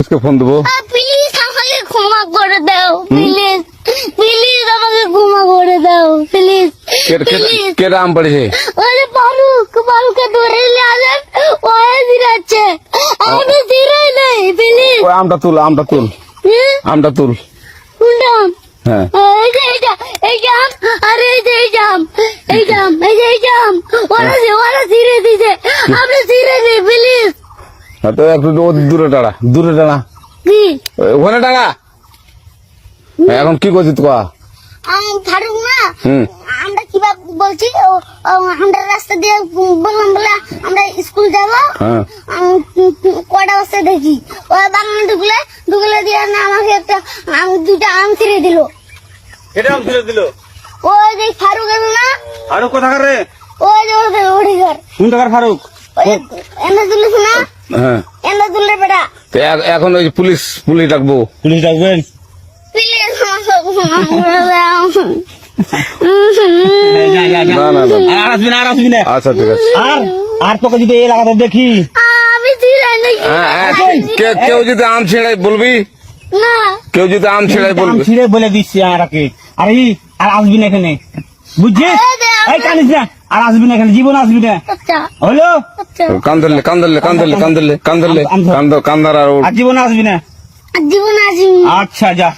Phone দেবো। Please আমাকে ক্ষমা করে দাও প্লিজ প্লিজ আমাকে ক্ষমা করে দাও প্লিজ কে- আম পড়েছে ওরে ফারুক ফারুককে ধরে নিয়ে আসেন ওয়ে দিরাচ্ছে আমাকে দিরাই নেই প্লিজ ওই আমটা তুল আমটা তুল। আমটা তুল। কোনটা হ্যাঁ। এইটা এই জাম আরে এই যে এই জাম এই জাম এই যে এই জাম ওরা ওরা ছিঁড়ে দিছে। আপনি ছিঁড়ে দিই প্লিজ হ্যাঁ, তো একটু দূরে দাঁড়া দূরে কি? ওখানে দাঁড়া এখন কি করছিস তো আম ফারুক না। আমরা কীভাবে বলছি ও- ও আমরা রাস্তা দিয়ে বললাম বলে আমরা স্কুল যাব। হ্যাঁ। কটা বস্তা দেখি। ও বাগানে ঢুকলে ঢুকলে দিয়ে না আমাকে একটা আম দুটা আম ছিঁড়ে দিল। এটা আম তুলে দিল? ওই যে ফারুক এলো না? কোথাকার রে? যে ওড়ি ঘর। কোন ফারুক? ওই এনে তুলিস না? হ্যাঁ। এখন ওই যে পুলিশ পুলিশ ডাকবো। পুলিশ ডাকবেন? আর আসবি না আর আসবি আচ্ছা ঠিক আছে। আর আর তোকে যদি এই এলাকাতে দেখি? হ্যাঁ, হ্যাঁ, কে- কেউ যদি আম ছেড়াই বলবি? কেউ যদি আম ছেড়াই বলবি? ছিঁড়ে বলে দিচ্ছি আর কি। আর এই আর আসবি না এখানে। বুঝছিস? এই কানিস না। আর আসবি না এখানে জীবন আসবি না। আচ্ছা। হলো? আচ্ছা। কান্দলে কান্দলে কান্দলে কান্দলে কান্দলে আম- আম ধর। কান্দ কান্দার আর জীবন আসবি না। জীবন আসবি। আচ্ছা যা।